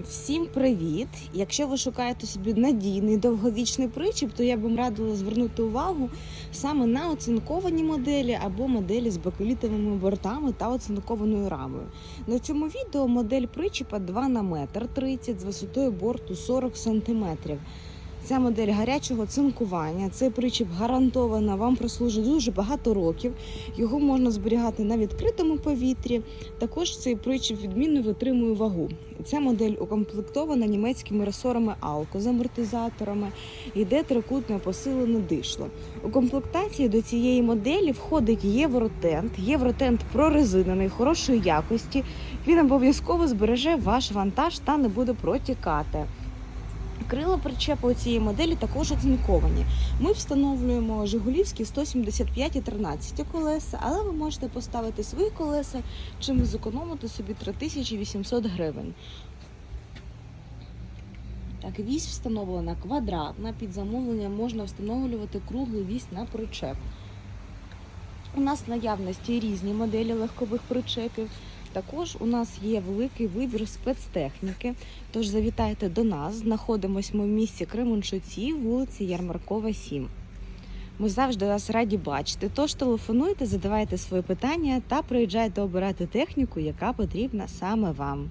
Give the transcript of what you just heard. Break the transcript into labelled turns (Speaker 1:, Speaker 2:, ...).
Speaker 1: Всім привіт! Якщо ви шукаєте собі надійний довговічний причіп, то я б вам радила звернути увагу саме на оцинковані моделі або моделі з бакелітовими бортами та оцинкованою рамою. На цьому відео модель причіпа 2 на метр 30 з висотою борту 40 см. Ця модель гарячого цинкування. Цей причіп гарантовано вам прослужить дуже багато років. Його можна зберігати на відкритому повітрі. Також цей причіп відмінно витримує вагу. Ця модель укомплектована німецькими ресорами Алко з амортизаторами. Йде трикутне посилене дишло. У комплектації до цієї моделі входить євротент. Євротент прорезинений хорошої якості. Він обов'язково збереже ваш вантаж та не буде протікати. Крила причепу цієї моделі також оцинковані. Ми встановлюємо Жигулівські 175 і 13 колеса, але ви можете поставити свої колеса, чим зекономити собі 3800 гривень. Так, вісь встановлена квадратна. Під замовлення можна встановлювати круглу вісь на причеп. У нас наявності різні моделі легкових причепів. Також у нас є великий вибір спецтехніки. Тож завітайте до нас. Знаходимось ми в місті Кременчуці, вулиці Ярмаркова, 7. Ми завжди вас раді бачити. Тож телефонуйте, задавайте свої питання та приїжджайте обирати техніку, яка потрібна саме вам.